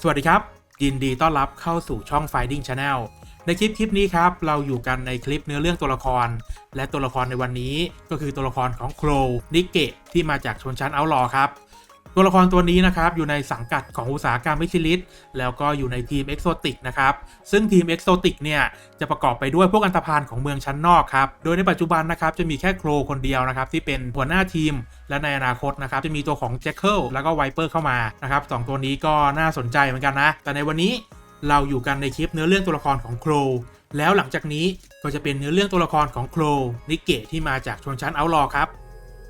สวัสดีครับ ยินดีต้อนรับเข้าสู่ช่อง Finding Channel ในคลิปคลิปนี้ครับ เราอยู่กันในคลิปเนื้อเรื่องตัวละคร และตัวละครในวันนี้ก็คือตัวละครของโครนิเกะที่มาจากชนชั้นเอาลอครับ ตัวละครตัวนี้นะครับอยู่ในสังกัดของอุตสาหกรรมมิชิลิสแล้วก็อยู่ในทีมเอ็กโซติกนะครับซึ่งทีมเอ็กโซติกเนี่ยจะประกอบไปด้วยพวกอันธพาลของเมืองชั้นนอกครับโดยในปัจจุบันนะครับจะมีแค่โครคนเดียวนะครับที่เป็นหัวหน้าทีมและในอนาคตนะครับจะมีตัวของแจ็คเกิลแล้วก็ไวเปอร์เข้ามานะครับสองตัวนี้ก็น่าสนใจเหมือนกันนะ แต่ในวันนี้เราอยู่กันในคลิปเนื้อเรื่องตัวละครของโครแล้วหลังจากนี้ก็จะเป็นเนื้อเรื่องตัวละครของโครนิเกะที่มาจากชนชั้นเอาลอครับ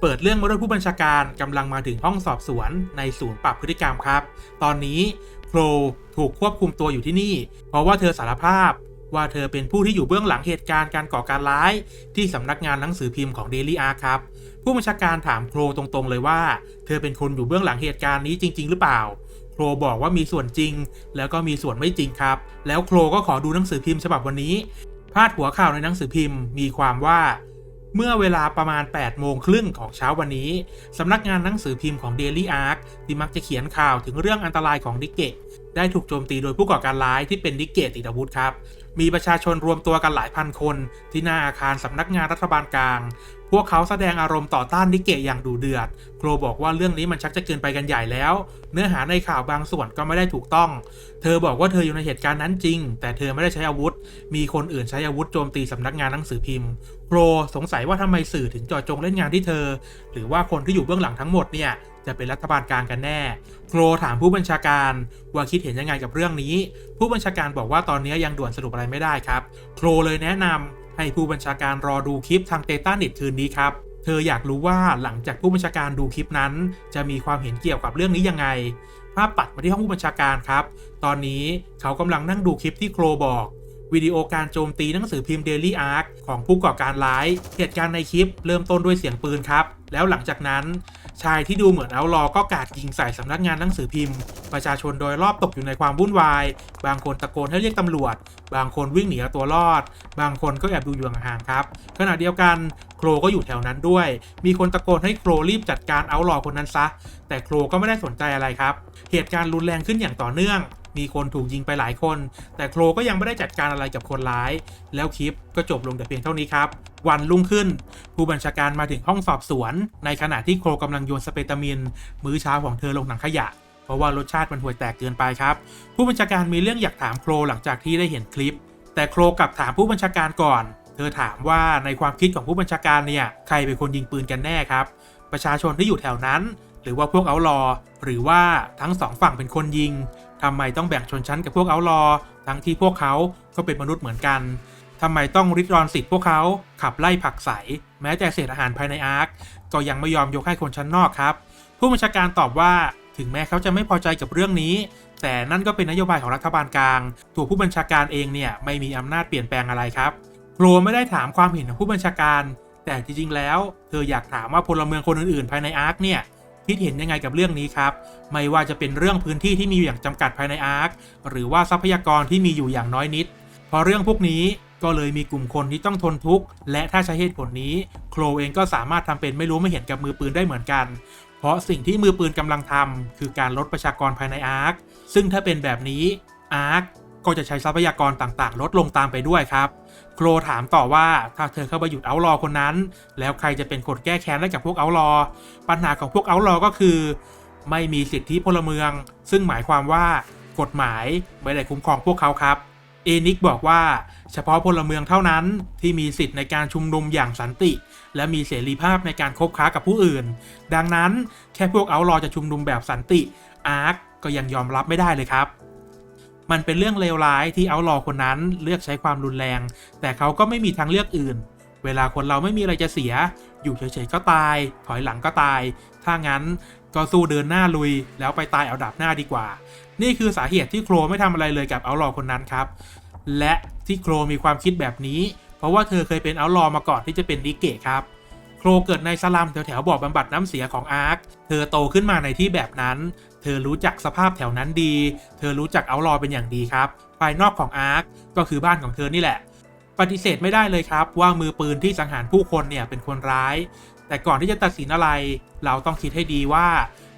เปิดเรื่องมาด้วยผู้บัญชาการกำลังมาถึงห้องสอบสวนในศูนย์ปรับพฤติกรรมครับ ตอนนี้โครถูกควบคุมตัวอยู่ที่นี่ เพราะว่าเธอสารภาพว่าเธอเป็นผู้ที่อยู่เบื้องหลังเหตุการณ์การก่อการร้าย ที่สำนักงานหนังสือพิมพ์ของ Daily Arc ครับ ผู้บัญชาการถามโครตรงๆเลยว่า เธอเป็นคนอยู่เบื้องหลังเหตุการณ์นี้จริง ๆ หรือเปล่าโครบอกว่ามีส่วนจริง แล้วก็มีส่วนไม่จริงครับ แล้วโครก็ขอดูหนังสือพิมพ์ฉบับวันนี้ พาดหัวข่าวในหนังสือพิมพ์ มีความว่า เมื่อเวลาประมาณ 8 โมงครึ่งของเช้าวันนี้ สำนักงานหนังสือพิมพ์ของ Daily Ark ที่มักจะเขียนข่าวถึงเรื่องอันตรายของนิกเกะได้ถูกโจมตีโดยผู้ก่อการร้ายที่เป็นนิกเกะติดอาวุธครับ มีประชาชนรวมตัวกันหลายพันคน ที่หน้าอาคารสำนักงานรัฐบาลกลาง พวกเขาแสดงอารมณ์ต่อต้านนิกเกะอย่างดุเดือด โครบอกว่าเรื่องนี้มันชักจะเกินไปกันใหญ่แล้ว เนื้อหาในข่าวบางส่วนก็ไม่ได้ถูกต้อง เธอบอกว่าเธออยู่ในเหตุการณ์นั้นจริง แต่เธอไม่ได้ใช้อาวุธ มีคนอื่นใช้อาวุธโจมตีสำนักงานหนังสือพิมพ์ โครสงสัยว่าทำไมสื่อถึงจาะจงเล่นงานที่เธอ หรือว่าคนที่อยู่เบื้องหลังทั้งหมดเนี่ยจะเป็นรัฐบาลกลางกันแน่ โครถามผู้บัญชาการว่าคิดเห็นยังไงกับเรื่องนี้ ผู้บัญชาการบอกว่าตอนนี้ยังด่วนสรุปอะไรไม่ได้ครับ โครเลยแนะนำ ให้ผู้บัญชาการรอดูคลิปทางเตต้าเน็ตคืนนี้ครับ เธออยากรู้ว่าหลังจากผู้บัญชาการดูคลิปนั้น จะมีความเห็นเกี่ยวกับเรื่องนี้ยังไง ภาพตัดมาที่ห้องผู้บัญชาการครับ ตอนนี้เขากำลังนั่งดูคลิปที่โครบอกวิดีโอการโจมตีหนังสือพิมพ์ Daily Arc ของผู้ก่อการร้าย เหตุการณ์ในคลิปเริ่มต้นด้วยเสียงปืนครับ แล้วหลังจากนั้น ชายที่ดูเหมือนเอาลอก็กาดยิงใส่สำนักงานหนังสือพิมพ์ ประชาชนโดยรอบตกอยู่ในความวุ่นวาย บางคนตะโกนให้เรียกตำรวจ บางคนวิ่งหนีเอาตัวรอด บางคนก็แอบดูอยู่ห่างๆครับ ขณะเดียวกันโครก็อยู่แถวนั้นด้วย มีคนตะโกนให้โครรีบจัดการเอาลอคนนั้นซะ แต่โครก็ไม่ได้สนใจอะไรครับ เหตุการณ์รุนแรงขึ้นอย่างต่อเนื่องมีคนถูกยิงไปหลายคน แต่โครก็ยังไม่ได้จัดการอะไรกับคนร้าย แล้วคลิปก็จบลงแต่เพียงเท่านี้ครับ วันรุ่งขึ้น ผู้บัญชาการมาถึงห้องสอบสวน ในขณะที่โครกำลังโยนสเปตามิน มื้อเช้าของเธอลงถังขยะเพราะว่ารสชาติมันห่วยแตกเกินไปครับ ผู้บัญชาการมีเรื่องอยากถามโครหลังจากที่ได้เห็นคลิป แต่โครกลับถามผู้บัญชาการก่อน เธอถามว่าในความคิดของผู้บัญชาการเนี่ยใครเป็นคนยิงปืนกันแน่ครับ ประชาชนที่อยู่แถวนั้น หรือว่าพวกเอาลอหรือว่าทั้งสองฝั่งเป็นคนยิง ทำไมต้องแบ่งชนชั้นกับพวกเอาลอทั้งที่พวกเขาก็เป็นมนุษย์เหมือนกันทำไมต้องริดรอนสิทธิ์พวกเขาขับไล่ผักใส แม้แต่เศษอาหารภายในอาร์คก็ยังไม่ยอมยกให้คนชั้นนอกครับ ผู้บัญชาการตอบว่าถึงแม้เขาจะไม่พอใจกับเรื่องนี้ แต่นั่นก็เป็นนโยบายของรัฐบาลกลาง ตัวผู้บัญชาการเองเนี่ยไม่มีอำนาจเปลี่ยนแปลงอะไรครับโครไม่ได้ถามความเห็นของผู้บัญชาการ แต่จริงๆแล้ว เธออยากถามว่าพลเมืองคนอื่นๆ ภายในอาร์คเนี่ย คิดเห็นยังไงกับเรื่องนี้ครับ ไม่ว่าจะเป็นเรื่องพื้นที่ที่มีอยู่อย่างจำกัดภายในอาร์คหรือว่าทรัพยากรที่มีอยู่อย่างน้อยนิดพราะเรื่องพวกนี้ก็เลยมีกลุ่มคนที่ต้องทนทุกข์ และถ้าใช้เหตุผลนี้ โครเองก็สามารถทำเป็นไม่รู้ไม่เห็นกับมือปืนได้เหมือนกัน เพราะสิ่งที่มือปืนกำลังทำคือการลดประชากรภายในอาร์คซึ่งถ้าเป็นแบบนี้อาร์ค ก็จะใช้ทรัพยากรต่างๆ ลดลงตามไปด้วยครับ โครถามต่อว่าถ้าเธอเข้าไปหยุดเอาลอคนนั้น แล้วใครจะเป็นคนแก้แค้นให้กับพวกเอาลอปัญหาของพวกเอาลอก็คือ ไม่มีสิทธิพลเมือง ซึ่งหมายความว่ากฎหมายไม่ได้คุ้มครองพวกเขาครับ เอนิกบอกว่าเฉพาะพลเมืองเท่านั้นที่มีสิทธิ์ในการชุมนุมอย่างสันติ และมีเสรีภาพในการคบค้ากับผู้อื่น ดังนั้นแค่พวกเอาลอจะชุมนุมแบบสันติอาร์คก็ยังยอมรับไม่ได้เลยครับ มันเป็นเรื่องเลวร้ายที่เอาหลอคนนั้นเลือกใช้ความรุนแรง แต่เขาก็ไม่มีทางเลือกอื่น เวลาคนเราไม่มีอะไรจะเสีย อยู่เฉยๆก็ตาย ถอยหลังก็ตาย ถ้างั้นก็สู้เดินหน้าลุย แล้วไปตายเอาดับหน้าดีกว่า นี่คือสาเหตุที่โครไม่ทำอะไรเลยกับเอาหลอคนนั้นครับ และที่โครมีความคิดแบบนี้ เพราะว่าเธอเคยเป็นเอาลอมาก่อนที่จะเป็นนิเกะครับ โครเกิดในสลัมแถวๆบ่อบำบัดน้ำเสียของอาร์ค เธอโตขึ้นมาในที่แบบนั้น เธอรู้จักสภาพแถวนั้นดี เธอรู้จักเอาลอเป็นอย่างดีครับ ภายนอกของอาร์คก็คือบ้านของเธอนี่แหละ ปฏิเสธไม่ได้เลยครับ ว่ามือปืนที่สังหารผู้คนเนี่ยเป็นคนร้าย แต่ก่อนที่จะตัดสินอะไร เราต้องคิดให้ดีว่า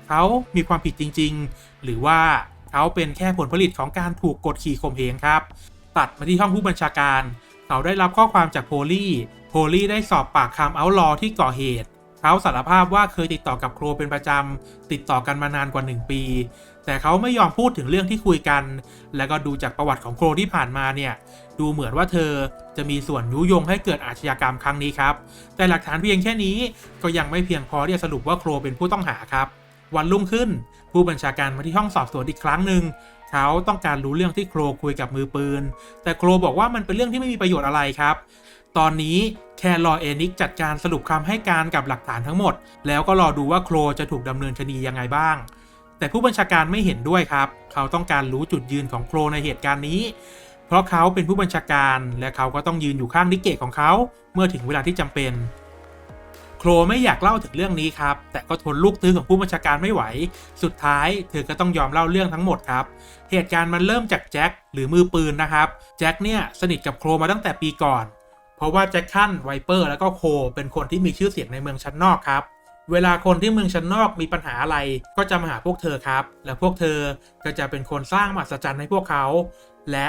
เขามีความผิดจริง ๆ หรือว่าเขาเป็นแค่ผลผลิตของการถูกกดขี่ข่มเหงครับ ตัดมาที่ห้องผู้บัญชาการ เขาได้รับข้อความจากโพลี่ โพลี่ได้สอบปากคำเอาลอที่ก่อเหตุ เขาสารภาพว่าเคยติดต่อกับโครเป็นประจำ ติดต่อกันมานานกว่า 1 ปี แต่เขาไม่ยอมพูดถึงเรื่องที่คุยกัน แล้วก็ดูจากประวัติของโครที่ผ่านมาเนี่ย ดูเหมือนว่าเธอจะมีส่วนยุยงให้เกิดอาชญากรรมครั้งนี้ครับ แต่หลักฐานเพียงแค่นี้ก็ยังไม่เพียงพอที่จะสรุปว่าโครเป็นผู้ต้องหาครับ วันรุ่งขึ้น ผู้บัญชาการมาที่ห้องสอบสวนอีกครั้งหนึ่งเขาต้องการรู้เรื่องที่โครคุยกับมือปืน แต่โครบอกว่ามันเป็นเรื่องที่ไม่มีประโยชน์อะไรครับ ตอนนี้แค่รอเอนิกจัดการสรุปคำให้การกับหลักฐานทั้งหมด แล้วก็รอดูว่าโครจะถูกดำเนินคดียังไงบ้าง แต่ผู้บัญชาการไม่เห็นด้วยครับ เขาต้องการรู้จุดยืนของโครในเหตุการณ์นี้ เพราะเขาเป็นผู้บัญชาการ และเขาก็ต้องยืนอยู่ข้างนิกเกตของเขาเมื่อถึงเวลาที่จำเป็นโครไม่อยากเล่าถึงเรื่องนี้ครับ แต่ก็ทนลูกตื้อของผู้บัญชาการไม่ไหว สุดท้ายเธอก็ต้องยอมเล่าเรื่องทั้งหมดครับ เหตุการณ์มันเริ่มจากแจ็คหรือมือปืนนะครับ แจ็คเนี่ยสนิทกับโครมาตั้งแต่ปีก่อน เพราะว่าแจ็คคันไวเปอร์แล้วก็โคเป็นคนที่มีชื่อเสียงในเมืองชั้นนอกครับ เวลาคนที่เมืองชั้นนอกมีปัญหาอะไรก็จะมาหาพวกเธอครับ และพวกเธอก็จะเป็นคนสร้างมหัศจรรย์ให้พวกเขา และ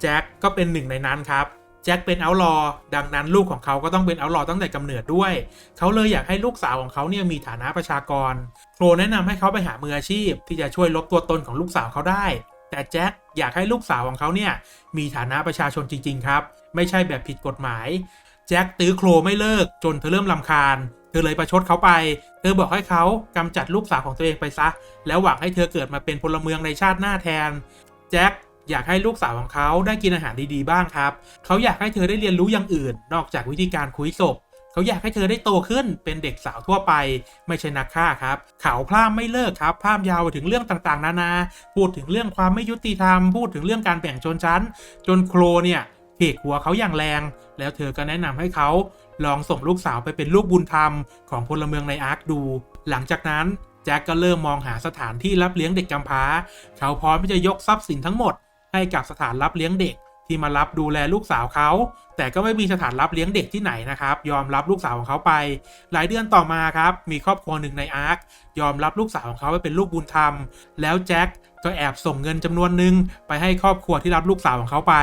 แจ็คก็เป็นหนึ่งในนั้นครับแจ็คเป็นเอาลอว์ดังนั้นลูกของเขาก็ต้องเป็นเอาลอว์ตั้งแต่กำเนิดด้วย เขาเลยอยากให้ลูกสาวของเขาเนี่ยมีฐานะประชากร โครแนะนำให้เขาไปหามืออาชีพ ที่จะช่วยลบตัวตนของลูกสาวเขาได้ แต่แจ็คอยากให้ลูกสาวของเขาเนี่ยมีฐานะประชาชนจริง ๆ ครับ ไม่ใช่แบบผิดกฎหมาย แจ็คตื้อโครไม่เลิกจนเธอเริ่มลำคาญ เธอเลยประชดเขาไป เธอบอกให้เขากำจัดลูกสาวของตัวเองไปซะ แล้วหวังให้เธอเกิดมาเป็นพลเมืองในชาติหน้าแทน แจ็คอยากให้ลูกสาวของเขาได้กินอาหารดีๆบ้างครับ เขาอยากให้เธอได้เรียนรู้อย่างอื่น นอกจากวิธีการคุยศพเขาอยากให้เธอได้โตขึ้นเป็นเด็กสาวทั่วไป ไม่ใช่นักฆ่าครับ เขาพร่ำไม่เลิกครับพร่ำยาวไปถึงเรื่องต่างๆ นานา พูดถึงเรื่องความไม่ยุติธรรม พูดถึงเรื่องการแบ่งชนชั้น จนโครเนี่ย เพกหัวเขาอย่างแรง แล้วเธอก็แนะนำให้เขาลองส่งลูกสาวไปเป็นลูกบุญธรรมของพลเมืองในอาร์คดู หลังจากนั้นแจ็คก็เริ่มมองหาสถานที่รับเลี้ยงเด็กกำพร้า เขาพร้อมที่จะยกทรัพย์สินทั้งหมด ให้กับสถานรับเลี้ยงเด็กที่มารับดูแลลูกสาวเขา แต่ก็ไม่มีสถานรับเลี้ยงเด็กที่ไหนนะครับ ยอมรับลูกสาวของเขาไป หลายเดือนต่อมาครับ มีครอบครัวหนึ่งในอาร์คยอมรับลูกสาวของเขาไปเป็นลูกบุญธรรม แล้วแจ็คก็แอบส่งเงินจำนวนหนึ่งไปให้ครอบครัวที่รับลูกสาวของเขาไป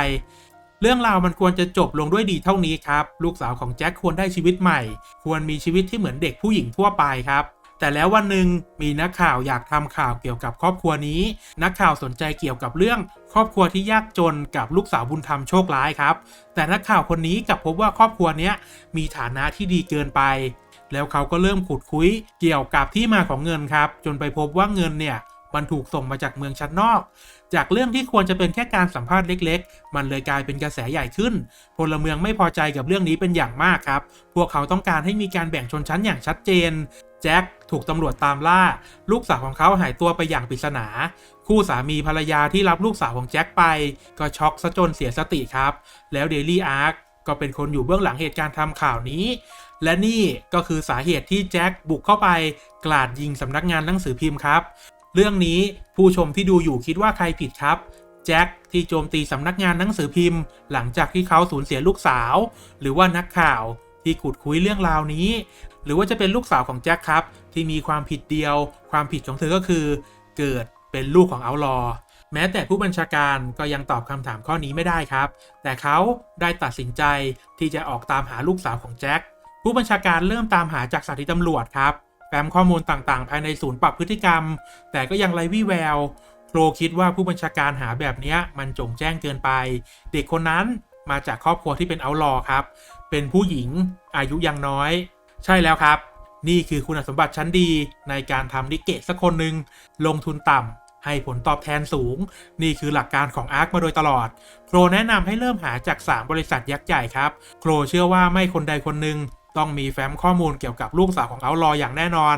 เรื่องราวมันควรจะจบลงด้วยดีเท่านี้ครับ ลูกสาวของแจ็คควรได้ชีวิตใหม่ ควรมีชีวิตที่เหมือนเด็กผู้หญิงทั่วไปครับแต่แล้ววันหนึ่งมีนักข่าวอยากทำข่าวเกี่ยวกับครอบครัวนี้ นักข่าวสนใจเกี่ยวกับเรื่อง ครอบครัวที่ยากจนกับลูกสาวบุญธรรมโชคร้ายครับ แต่นักข่าวคนนี้กลับพบว่าครอบครัวนี้มีฐานะที่ดีเกินไป แล้วเขาก็เริ่มขุดคุยเกี่ยวกับที่มาของเงินครับ จนไปพบว่าเงินเนี่ย มันถูกส่งมาจากเมืองชั้นนอก จากเรื่องที่ควรจะเป็นแค่การสัมภาษณ์เล็ก ๆ มันเลยกลายเป็นกระแสใหญ่ขึ้น พลเมืองไม่พอใจกับเรื่องนี้เป็นอย่างมากครับ พวกเขาต้องการให้มีการแบ่งชนชั้นอย่างชัดเจน แจ็คถูกตำรวจตามล่า ลูกสาวของเขาหายตัวไปอย่างปริศนา คู่สามีภรรยาที่รับลูกสาวของแจ็คไป ก็ช็อกซะจนเสียสติครับ แล้วเดลี่อาร์คก็เป็นคนอยู่เบื้องหลังเหตุการณ์ทำข่าวนี้ และนี่ก็คือสาเหตุที่แจ็คบุกเข้าไปกราดยิงสำนักงานหนังสือพิมพ์ครับ เรื่องนี้ผู้ชมที่ดูอยู่คิดว่าใครผิดครับแจ็คที่โจมตีสำนักงานหนังสือพิมพ์ หลังจากที่เขาสูญเสียลูกสาว หรือว่านักข่าวที่ขุดคุยเรื่องราวนี้ หรือว่าจะเป็นลูกสาวของแจ็คครับ ที่มีความผิดเดียว ความผิดของเธอก็คือ เกิดเป็นลูกของเอาลอแม้แต่ผู้บัญชาการก็ยังตอบคำถามข้อนี้ไม่ได้ครับ แต่เขาได้ตัดสินใจที่จะออกตามหาลูกสาวของแจ็คผู้บัญชาการเริ่มตามหาจากสถานีตำรวจครับ แฟ้มข้อมูลต่างๆ ภายในศูนย์ปรับพฤติกรรม แต่ก็ยังไร้วี่แววโครคิดว่าผู้บัญชาการหาแบบนี้มันจงแจ้งเกินไป เด็กคนนั้นมาจากครอบครัวที่เป็นเอาลอครับ เป็นผู้หญิงอายุยังน้อย ใช่แล้วครับ นี่คือคุณสมบัติชั้นดีในการทำนิเกะสักคนหนึ่งลงทุนต่ำให้ผลตอบแทนสูง นี่คือหลักการของอาร์คมาโดยตลอด โครแนะนำให้เริ่มหาจาก 3 บริษัทยักษ์ใหญ่ครับ โครเชื่อว่าไม่คนใดคนหนึ่ง ต้องมีแฟ้มข้อมูลเกี่ยวกับลูกสาวของเอาลออย่างแน่นอน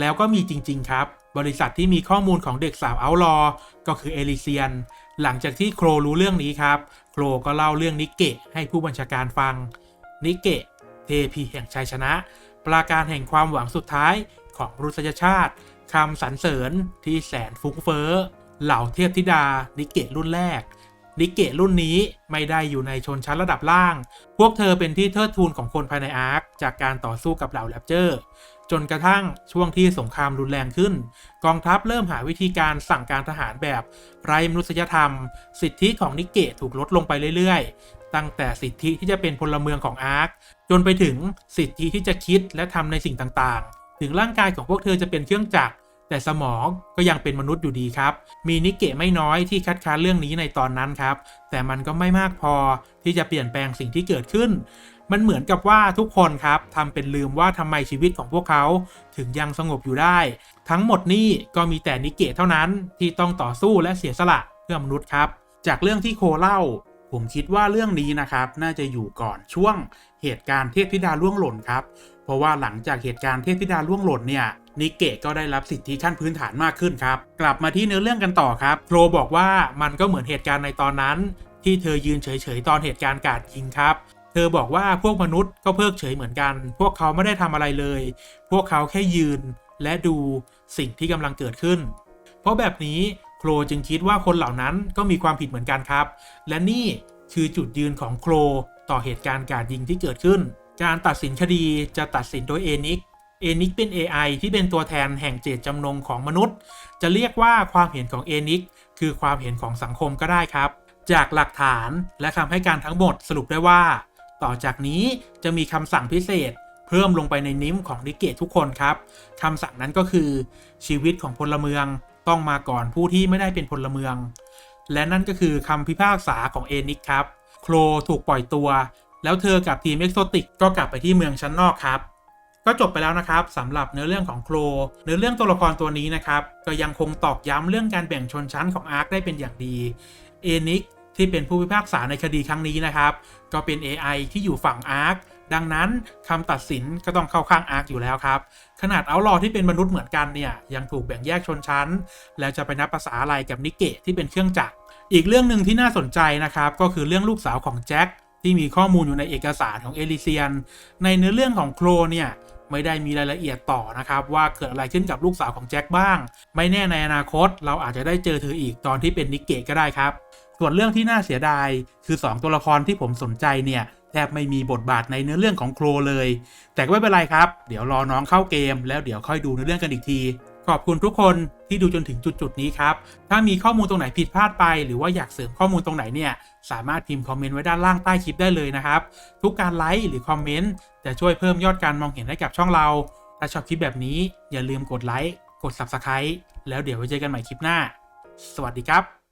แล้วก็มีจริง ๆ ครับ บริษัทที่มีข้อมูลของเด็กสาวเอาลอก็คือเอลิเซียน หลังจากที่โครรู้เรื่องนี้ครับ โครก็เล่าเรื่องนิเกะให้ผู้บัญชาการฟัง นิเกะเทพีแห่งชัยชนะ ปราการแห่งความหวังสุดท้ายของมนุษยชาติคำสรรเสริญที่แสนฟุ้งเฟ้อเหล่าเทพธิดานิเกะรุ่นแรก นิเกะรุ่นนี้ไม่ได้อยู่ในชนชั้นระดับล่าง พวกเธอเป็นที่เทิดทูนของคนภายในอาร์คจากการต่อสู้กับเหล่าแรปเจอร์ จนกระทั่งช่วงที่สงครามรุนแรงขึ้น กองทัพเริ่มหาวิธีการสั่งการทหารแบบไร้มนุษยธรรม สิทธิของนิกเกะถูกลดลงไปเรื่อยๆ ตั้งแต่สิทธิที่จะเป็นพลเมืองของอาร์คจนไปถึงสิทธิที่จะคิดและทำในสิ่งต่างๆ ถึงร่างกายของพวกเธอจะเป็นเครื่องจักร แต่สมองก็ยังเป็นมนุษย์อยู่ดีครับ มีนิกเกะไม่น้อยที่คัดค้านเรื่องนี้ในตอนนั้นครับ แต่มันก็ไม่มากพอที่จะเปลี่ยนแปลงสิ่งที่เกิดขึ้น มันเหมือนกับว่าทุกคนครับทำเป็นลืมว่าทำไมชีวิตของพวกเขาถึงยังสงบอยู่ได้ ทั้งหมดนี่ก็มีแต่นิกเกะเท่านั้นที่ต้องต่อสู้และเสียสละเพื่อมนุษย์ครับ จากเรื่องที่โคเล่า ผมคิดว่าเรื่องนี้นะครับน่าจะอยู่ก่อนช่วงเหตุการณ์เทพธิดาล่วงหล่นครับ เพราะว่าหลังจากเหตุการณ์เทพธิดาล่วงหล่นเนี่ย นิกเกะก็ได้รับสิทธิขั้นพื้นฐานมากขึ้นครับ กลับมาที่เนื้อเรื่องกันต่อครับโครบอกว่ามันก็เหมือนเหตุการณ์ในตอนนั้น ที่เธอยืนเฉยๆตอนเหตุการณ์กราดยิงครับ เธอบอกว่าพวกมนุษย์ก็เพิกเฉยเหมือนกัน พวกเขาไม่ได้ทำอะไรเลย พวกเขาแค่ยืนและดูสิ่งที่กำลังเกิดขึ้น เพราะแบบนี้โครจึงคิดว่าคนเหล่านั้นก็มีความผิดเหมือนกันครับ และนี่คือจุดยืนของโครต่อเหตุการณ์การยิงที่เกิดขึ้น การตัดสินคดีจะตัดสินโดยเอนิก เอนิกเป็น AI ที่เป็นตัวแทนแห่งเจตจำนงของมนุษย์ จะเรียกว่าความเห็นของเอนิกคือความเห็นของสังคมก็ได้ครับ จากหลักฐานและคำให้การทั้งหมดสรุปได้ว่า ต่อจากนี้จะมีคำสั่งพิเศษ เพิ่มลงไปในนิ้มของนิเกตทุกคนครับคำสั่งนั้นก็คือ ชีวิตของพลเมืองต้องมาก่อนผู้ที่ไม่ได้เป็นพลเมือง และนั่นก็คือคำพิพากษาของเอนิกครับโครถูกปล่อยตัว แล้วเธอกับทีมเอ็กโซติกก็กลับไปที่เมืองชั้นนอกครับ ก็จบไปแล้วนะครับสำหรับเนื้อเรื่องของโครเนื้อเรื่องตัวละครตัวนี้นะครับ ก็ยังคงตอกย้ำเรื่องการแบ่งชนชั้นของอาร์คได้เป็นอย่างดีเอนิกที่เป็นผู้พิพากษาในคดีครั้งนี้นะครับ ก็เป็น AI ที่อยู่ฝั่งอาร์คดังนั้นคำตัดสินก็ต้องเข้าข้างอาร์คอยู่แล้วครับ ขนาดเอาลอที่เป็นมนุษย์เหมือนกันเนี่ย ยังถูกแบ่งแยกชนชั้น แล้วจะไปนับภาษาอะไรกับนิกเกะที่เป็นเครื่องจักร อีกเรื่องหนึ่งที่น่าสนใจนะครับ ก็คือเรื่องลูกสาวของแจ็คที่มีข้อมูลอยู่ในเอกสารของเอลิเซียน ในเนื้อเรื่องของโครเนี่ย ไม่ได้มีรายละเอียดต่อนะครับ ว่าเกิดอะไรขึ้นกับลูกสาวของแจ็คบ้าง ไม่แน่ในอนาคต เราอาจจะได้เจอเธออีกตอนที่เป็นนิกเกะก็ได้ครับ ส่วนเรื่องที่น่าเสียดาย คือ 2 ตัวละครที่ผมสนใจเนี่ยแทบไม่มีบทบาทในเนื้อเรื่องของโครเลย แต่ก็ไม่เป็นไรครับ เดี๋ยวรอน้องเข้าเกม แล้วเดี๋ยวค่อยดูเนื้อเรื่องกันอีกที ขอบคุณทุกคนที่ดูจนถึงจุดๆนี้ครับ ถ้ามีข้อมูลตรงไหนผิดพลาดไป หรือว่าอยากเสริมข้อมูลตรงไหนเนี่ย สามารถพิมพ์คอมเมนต์ไว้ด้านล่างใต้คลิปได้เลยนะครับ ทุกการไลค์หรือคอมเมนต์จะช่วยเพิ่มยอดการมองเห็นให้กับช่องเรา ถ้าชอบคลิปแบบนี้อย่าลืมกดไลค์ กด Subscribe แล้วเดี๋ยวไว้เจอกันใหม่คลิปหน้า สวัสดีครับ